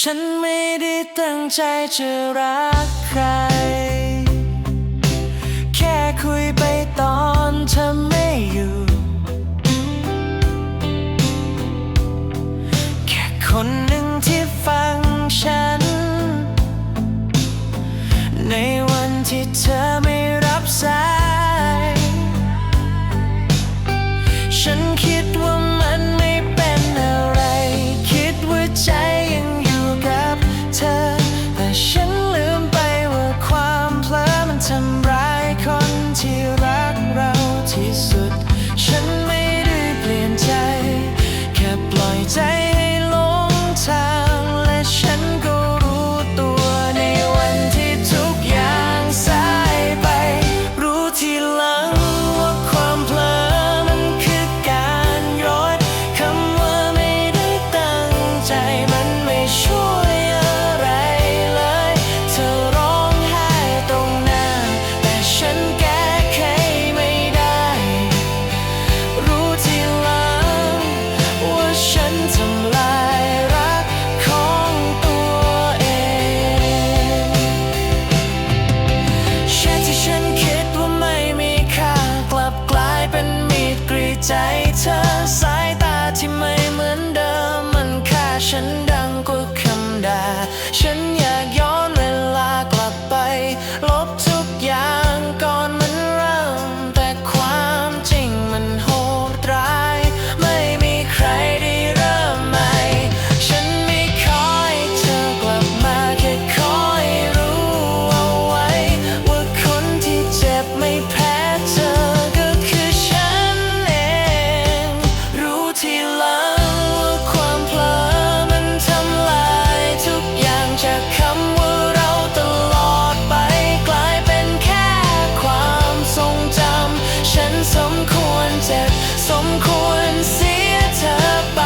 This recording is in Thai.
ฉันไม่ได้ตั้งใจจะรักใคร แค่คุยไปตอนเธอไม่อยู่ แค่คนหนึ่งที่ฟังฉัน ในวันที่เธอไม่รับสาย ฉันคิดว่า ธอสายตาที่ไม่เหมือนเดิมมันฆ่าฉันดังกว่าคำด่าฉันอยาก มควรเจ็บ สมควรเสียเธอไป